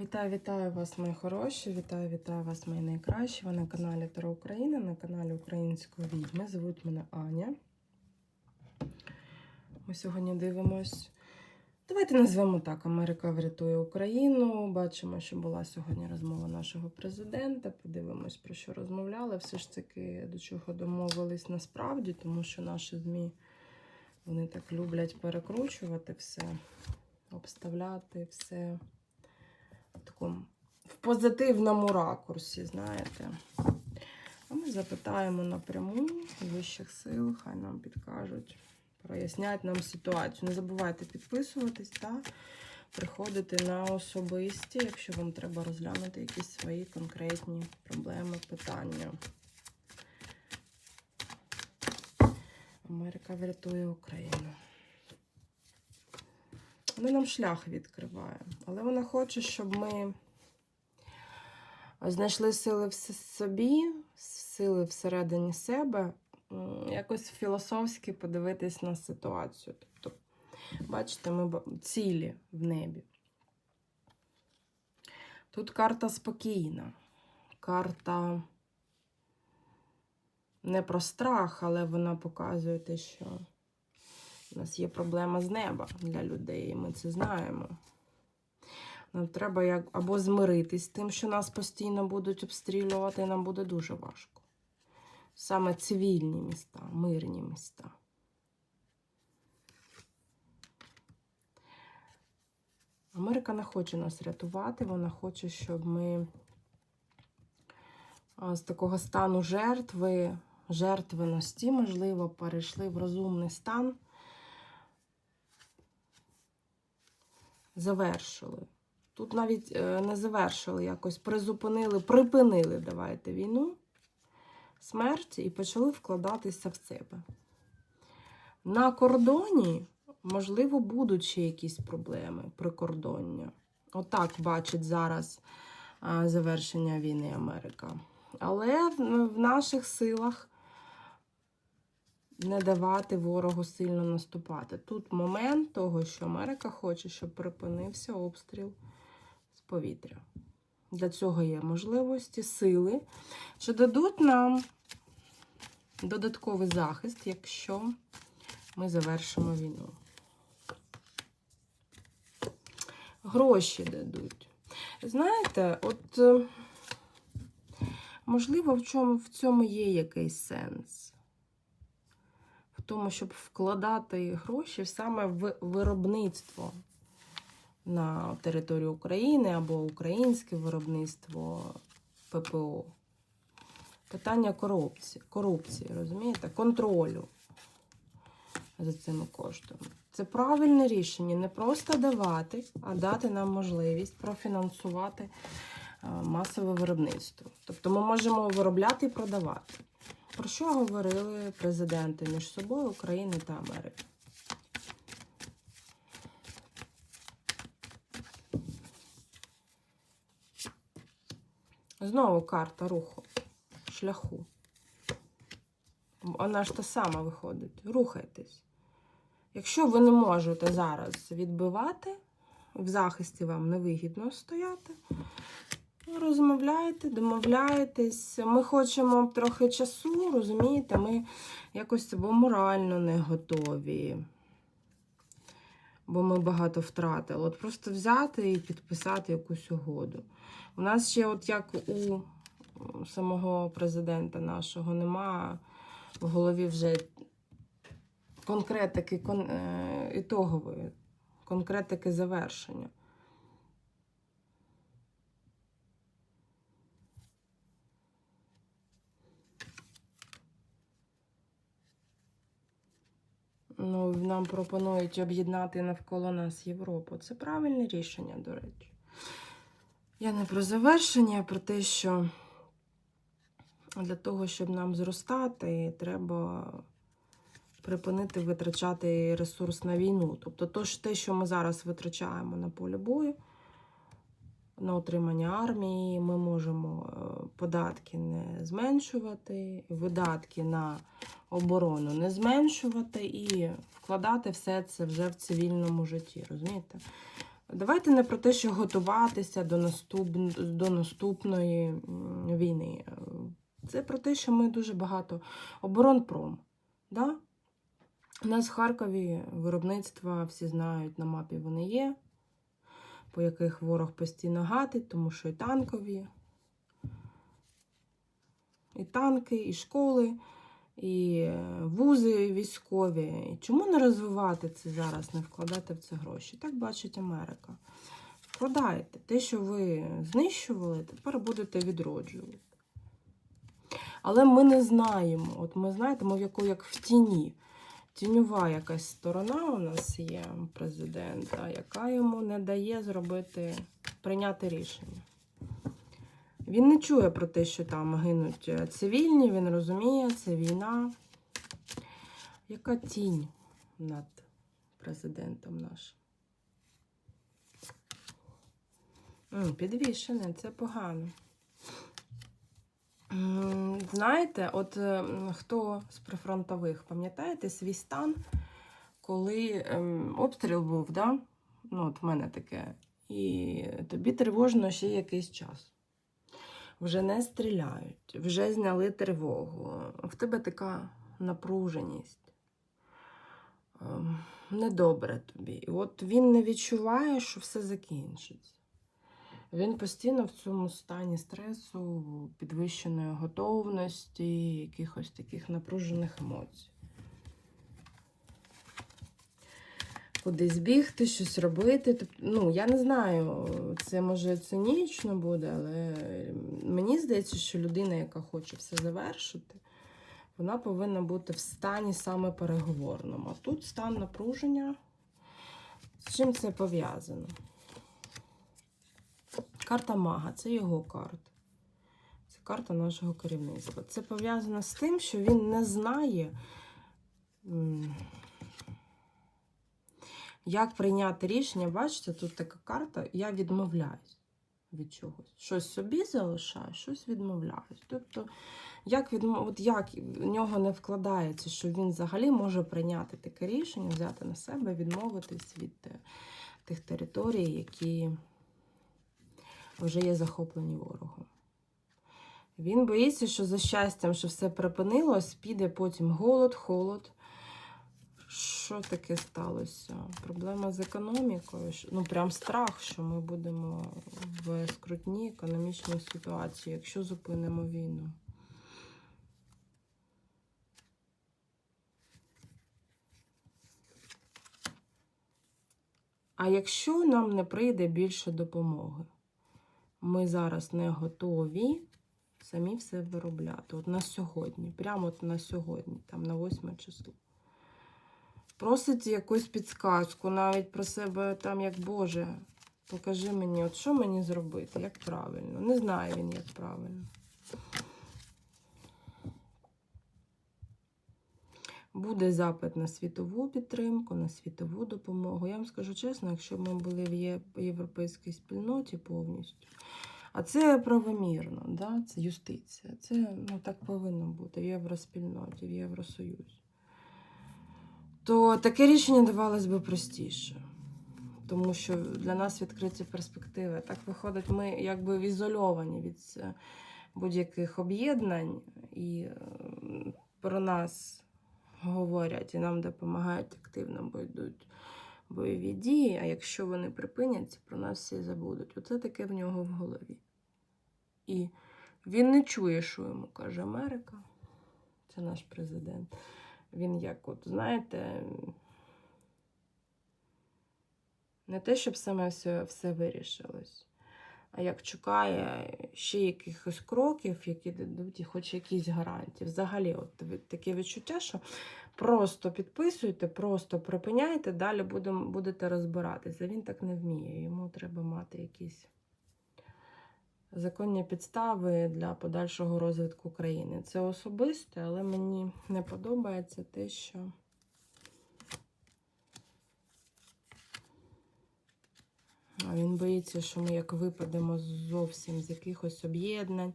Вітаю, вітаю вас, мої хороші! Вітаю, вітаю вас, мої найкращі. Ви на каналі Таро Україна, на каналі Української відьми. Звуть мене Аня. Ми сьогодні дивимось. Давайте назвемо так: Америка врятує Україну. Бачимо, що була сьогодні розмова нашого президента. Подивимось, про що розмовляли. Все ж таки, до чого домовились насправді, тому що наші ЗМІ вони так люблять перекручувати все, обставляти все такому в позитивному ракурсі, знаєте. А ми запитаємо напряму вищих сил, хай нам підкажуть, прояснять нам ситуацію. Не забувайте підписуватись та приходити на особисті, якщо вам треба розглянути якісь свої конкретні проблеми, питання. Америка врятує Україну. Вона нам шлях відкриває, але вона хоче, щоб ми знайшли сили в собі, сили всередині себе, якось філософськи подивитись на ситуацію. Тобто, бачите, ми цілі в небі. Тут карта спокійна, карта не про страх, але вона показує те, що. У нас є проблема з неба для людей, і ми це знаємо. Нам треба як або змиритись з тим, що нас постійно будуть обстрілювати, і нам буде дуже важко. Саме цивільні міста, мирні міста. Америка не хоче нас рятувати, вона хоче, щоб ми з такого стану жертви, жертвеності, можливо, перейшли в розумний стан. Завершили. Тут навіть е, не завершили, якось призупинили, припинили, давайте, війну, смерть і почали вкладатися в себе. На кордоні, можливо, будуть ще якісь проблеми прикордоння. Отак бачить зараз завершення війни Америка. Але в, в наших силах не давати ворогу сильно наступати. Тут момент того, що Америка хоче, щоб припинився обстріл з повітря. Для цього є можливості, сили, що дадуть нам додатковий захист, якщо ми завершимо війну. Гроші дадуть. Знаєте, от, е, можливо, в чому в цьому є якийсь сенс тому, щоб вкладати гроші саме в виробництво на територію України або українське виробництво ППО. Питання корупції, корупції, розумієте? Контролю за цими коштами. Це правильне рішення не просто давати, а дати нам можливість профінансувати е, масове виробництво. Тобто ми можемо виробляти і продавати. Про що говорили президенти між собою України та Америки? Знову карта руху, шляху. Вона ж та сама виходить. Рухайтесь. Якщо ви не можете зараз відбивати, в захисті вам невигідно стояти, Розмовляєте, домовляєтесь. Ми хочемо трохи часу, розумієте, ми якось бо морально не готові, бо ми багато втратили. От просто взяти і підписати якусь угоду. У нас ще, от як у самого президента нашого, нема в голові вже конкретики кон, е, ітогової, конкретики завершення. Ну, нам пропонують об'єднати навколо нас Європу. Це правильне рішення, до речі. Я не про завершення, а про те, що для того, щоб нам зростати, треба припинити витрачати ресурс на війну. Тобто, то те, що ми зараз витрачаємо на полі бою, на утримання армії, ми можемо е, податки не зменшувати, видатки на оборону не зменшувати і вкладати все це вже в цивільному житті. Розумієте? Давайте не про те, що готуватися до, наступ... до наступної війни. Це про те, що ми дуже багато оборонпром. Да? У нас в Харкові виробництва всі знають, на мапі вони є, по яких ворог постійно гатить, тому що і танкові, і танки, і школи, і е, вузи військові. І чому не розвивати це зараз, не вкладати в це гроші? Так бачить Америка. Вкладайте. Те, що ви знищували, тепер будете відроджувати. Але ми не знаємо. От ми знаєте, ми в яку як в тіні. Тіньова якась сторона у нас є президента, яка йому не дає зробити, прийняти рішення. Він не чує про те, що там гинуть е, цивільні, він розуміє, це війна. Яка тінь над президентом нашим? Підвішене, це погано. Знаєте, от хто з прифронтових, пам'ятаєте свій стан, коли ем, обстріл був, да? ну, от в мене таке, і тобі тривожно ще якийсь час. Вже не стріляють, вже зняли тривогу. В тебе така напруженість. Ем, Недобре тобі. І от він не відчуває, що все закінчиться. Він постійно в цьому стані стресу, підвищеної готовності, якихось таких напружених емоцій. Кудись бігти, щось робити. Ну, я не знаю, це може цинічно буде, але мені здається, що людина, яка хоче все завершити, вона повинна бути в стані саме переговорному. А тут стан напруження. З чим це пов'язано? Карта мага це його карта. Це карта нашого керівництва. Це пов'язано з тим, що він не знає, як прийняти рішення. Бачите, тут така карта, я відмовляюсь від чогось. Щось собі залишаю, щось відмовляюсь. Тобто, як, відмов... От як в нього не вкладається, що він взагалі може прийняти таке рішення, взяти на себе, відмовитись від е, тих територій, які вже є захоплені ворогом. Він боїться, що за щастям, що все припинилось, піде потім голод, холод. Що таке сталося? Проблема з економікою. Ну, прям страх, що ми будемо в скрутній економічній ситуації, якщо зупинимо війну. А якщо нам не прийде більше допомоги? Ми зараз не готові самі все виробляти. От на сьогодні, прямо от на сьогодні, там на 8 число. Просить якусь підсказку, навіть про себе там, як Боже, покажи мені, от що мені зробити, як правильно. Не знає він, як правильно. Буде запит на світову підтримку, на світову допомогу. Я вам скажу чесно, якщо б ми були в європейській спільноті повністю, а це правомірно, да? це юстиція. Це ну, так повинно бути в євроспільноті, в Євросоюзі. То таке рішення давалось би простіше. Тому що для нас відкриті перспективи. Так виходить, ми якби ізольовані від е, будь-яких об'єднань, і е, про нас говорять і нам допомагають активно, бо йдуть бойові дії. А якщо вони припиняться, про нас всі забудуть. Оце таке в нього в голові. І він не чує, що йому каже Америка. Це наш президент. Він як, от, знаєте, не те, щоб саме все, все вирішилось, а як чекає ще якихось кроків, які дадуть хоч якісь гарантії. Взагалі, от таке відчуття, що просто підписуйте, просто припиняйте, далі будем, будете розбиратися. Він так не вміє. Йому треба мати якісь законні підстави для подальшого розвитку країни. Це особисте, але мені не подобається те, що. А Він боїться, що ми як випадемо зовсім з якихось об'єднань,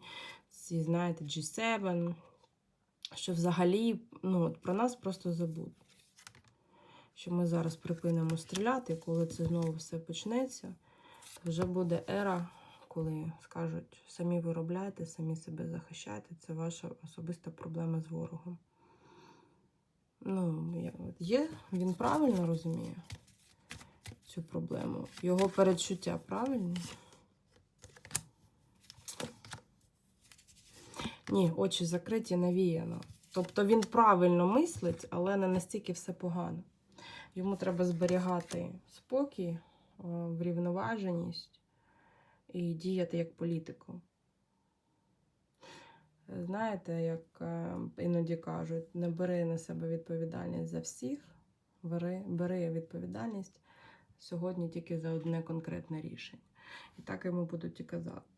ці, знаєте, G7, що взагалі ну, от про нас просто забудуть. що ми зараз припинимо стріляти, коли це знову все почнеться, то вже буде ера, коли скажуть, самі виробляйте, самі себе захищайте, це ваша особиста проблема з ворогом. Ну, є, він правильно розуміє цю проблему. Його передчуття правильні. Ні, очі закриті навіяно. Тобто він правильно мислить, але не настільки все погано. Йому треба зберігати спокій, е, врівноваженість і діяти як політику. Знаєте, як е, іноді кажуть, не бери на себе відповідальність за всіх, бери, бери відповідальність сьогодні тільки за одне конкретне рішення. І так йому будуть і казати.